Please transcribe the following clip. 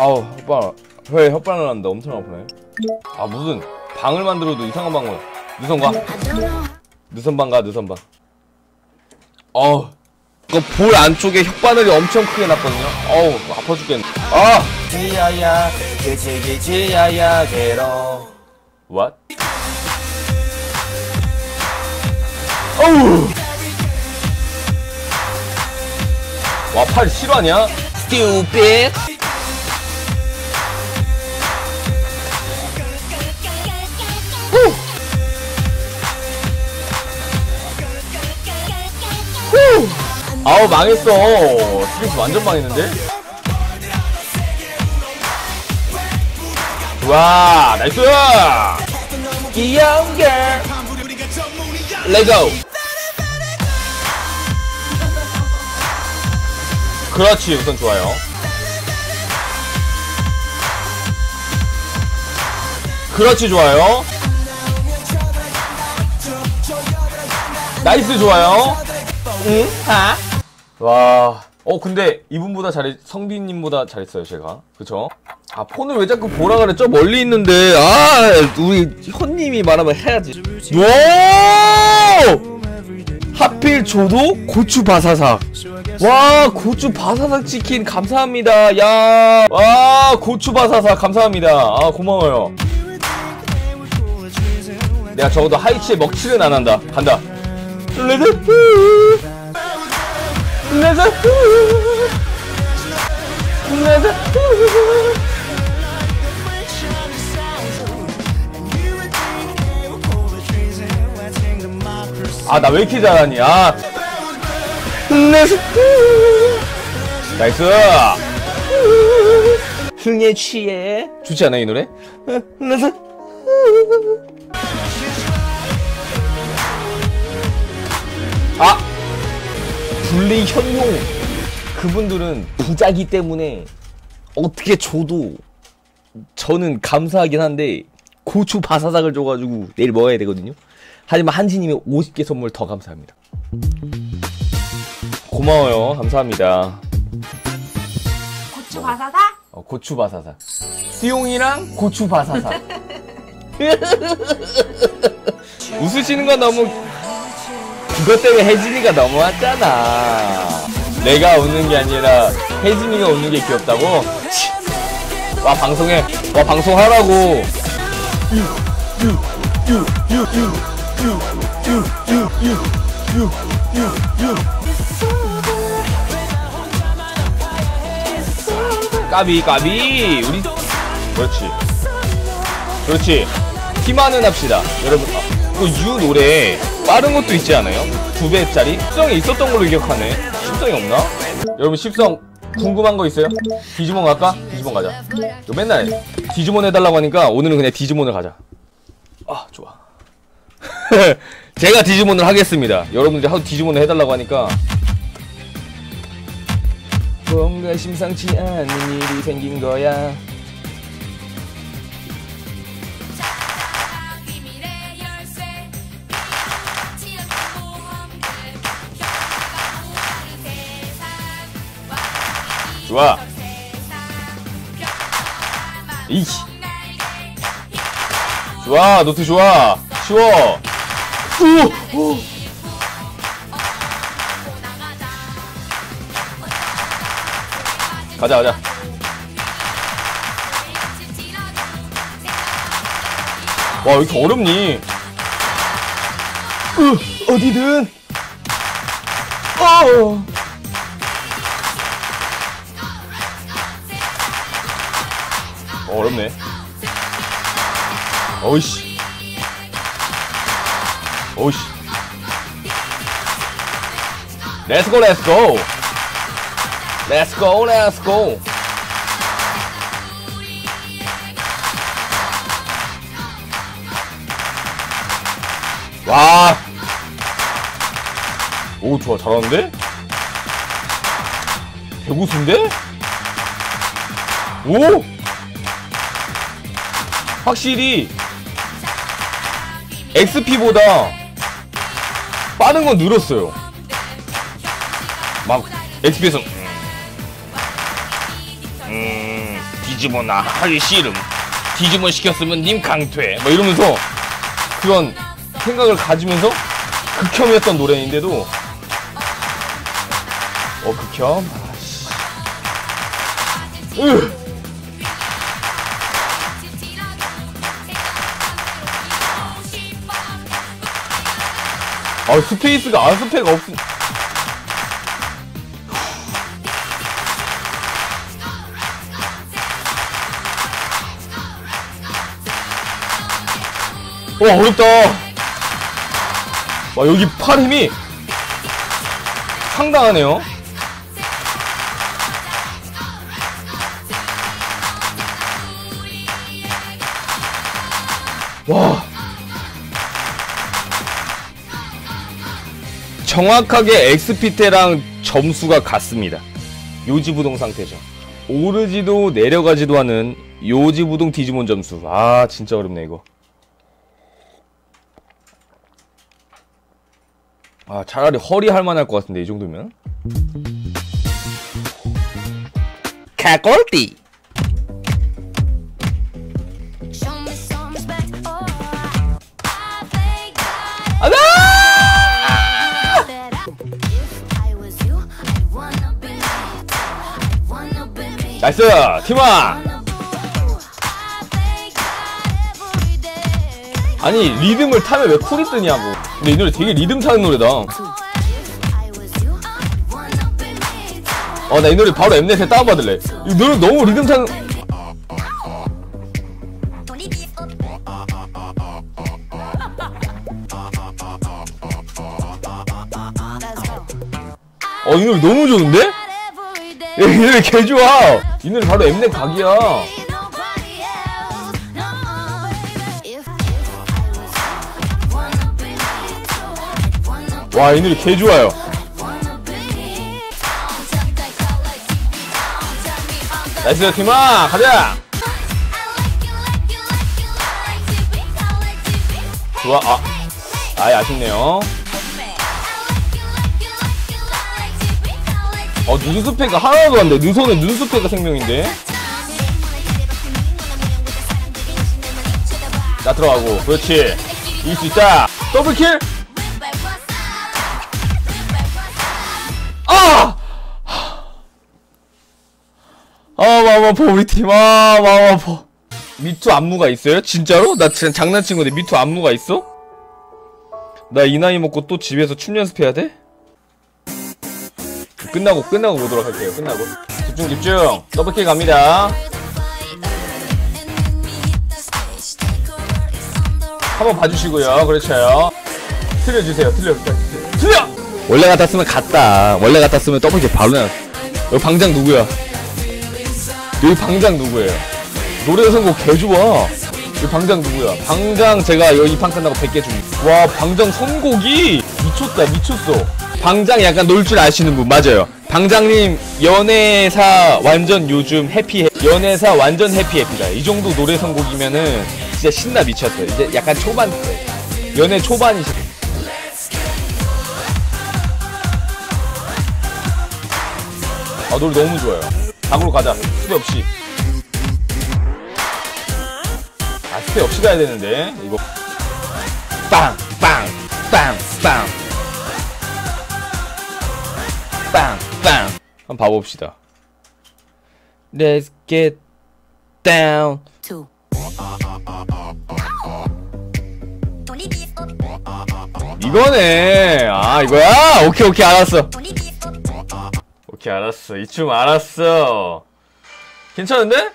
아우 혓바늘 회 혓바늘 난다 엄청 아프네. 아 무슨 방을 만들어도 이상한 방을 누선가. 누선방가 누선방. 어우 이거 볼 안쪽에 혓바늘이 엄청 크게 났거든요. 어우 아파 죽겠네. 아! 지야야 제제제 지야야 제로. What? 어우! 와팔 실화냐? Stupid 아우 망했어. 스트레스 완전 망했는데? 와 나이스! 귀여운 걸 레고 그렇지 우선 좋아요. 그렇지 좋아요. 나이스 좋아요. 응? 하? 와. 어, 근데 이분보다 잘했, 성빈님보다 잘했어요, 제가. 그쵸? 아, 폰을 왜 자꾸 보라 그래? 저 멀리 있는데. 아, 우리 현님이 말하면 해야지. 와! 하필 저도 고추 바사삭. 와, 고추 바사삭 치킨 감사합니다. 야. 와, 고추 바사삭 감사합니다. 아, 고마워요. 내가 적어도 하이치에 먹칠은 안 한다. 간다. 레드 레드 레드 아나 왜 이렇게 잘하니 아 나이스 흥에 취해 좋지 않아 이 노래? 아! 불리 현용 그분들은 부자기 때문에 어떻게 줘도 저는 감사하긴 한데 고추 바사삭을 줘가지고 내일 먹어야 되거든요. 하지만 한지님이 50개 선물 더 감사합니다. 고마워요. 감사합니다. 고추 바사사? 어, 고추 바사삭. 수용이랑 고추 바사삭. 웃으시는 건 너무 그것 때문에 혜진이가 넘어왔잖아. 내가 웃는 게 아니라 혜진이가 웃는 게 귀엽다고? 치. 와 방송해. 와 방송하라고. 까비 까비 우리 그렇지 그렇지 팀하는 합시다 여러분 아, 이거 유 노래 빠른 것도 있지 않아요? 두 배짜리? 십성이 있었던 걸로 기억하네 십성이 없나? 여러분 십성 궁금한 거 있어요? 디지몬 갈까? 디지몬 가자 이거 맨날 디지몬 해달라고 하니까 오늘은 그냥 디지몬을 가자 아 좋아 제가 디지몬을 하겠습니다 여러분들이 하도 디지몬을 해달라고 하니까 뭔가 심상치 않은 일이 생긴 거야 좋아. 이 좋아 노트 좋아. 쉬워. 오, 오. 가자 가자. 와 왜 이렇게 어렵니? 으, 어디든. 어. 어, 어렵네. 어이씨. 어이씨. 렛츠고, 렛츠고. 렛츠고, 렛츠고. 와. 오, 좋아. 잘하는데? 대구수인데? 오! 확실히 XP보다 빠른 건 늘었어요. 막 XP에서 음, 뒤집어 나 하기 싫음. 뒤집어 시켰으면 님 강퇴. 뭐 이러면서 그런 생각을 가지면서 극혐이었던 노래인데도. 어 극혐? 아씨. 으 아 스페이스가 아 스페가 없음 와 어렵다. 와 여기 팔 힘이 상당하네요. 와 정확하게 엑스피테랑 점수가 같습니다. 요지부동 상태죠. 오르지도 내려가지도 않은 요지부동 디지몬 점수. 아 진짜 어렵네 이거. 아 차라리 허리 할만할 것 같은데 이 정도면? 개꼴띠 나이스 팀아. 아니 리듬을 타면 왜 쿨이 뜨냐고 근데 이 노래 되게 리듬 타는 노래다. 어 나 이 노래 바로 엠넷에 다운받을래 이 노래 너무 리듬 타는 Let's go. 어이 노래 너무 좋은데? 야, 이 노래 개 좋아 이 노래 바로 엠넷 각이야 와 이 노래 개 좋아요 나이스 팀아 가자. 좋아 아 아예 아쉽네요 어 눈스페가 하나도 안돼 눈 손에 눈스페가 생명인데 나 들어가고 그렇지 이길 수 있다 더블킬 아! 아 아파 우리 팀아 아파 미투 안무가 있어요? 진짜로? 나 진짜 장난친 건데 미투 안무가 있어? 나 이 나이 먹고 또 집에서 춤 연습해야 돼? 끝나고 끝나고 보도록 할게요. 끝나고. 집중 집중. 더블킬 갑니다. 한번 봐주시고요. 그렇죠요 틀려주세요. 틀려 틀려! 원래 같았으면 갔다. 원래 같았으면 더블킬 바로 나 여기 방장 누구야? 여기 방장 누구예요? 노래 선곡 개 좋아 방장 누구야? 방장 제가 여기 판 끝나고 100개 줍니다 와 방장 선곡이 미쳤다 미쳤어. 방장 약간 놀 줄 아시는 분 맞아요. 방장님 연애사 완전 요즘 해피 연애사 완전 해피 해피다. 이 정도 노래 선곡이면은 진짜 신나 미쳤어요. 이제 약간 초반 때. 연애 초반이시 아 노래 너무 좋아요. 방으로 가자. 스페 없이 스페 없이 가야 되는데 이거. 빵 빵 빵 빵. 빵 빵. 한번 봐봅시다. Let's get down. Two. 이거네. 아 이거야? 오케이 오케이 알았어. 오케이 알았어. 이 춤 알았어. 괜찮은데?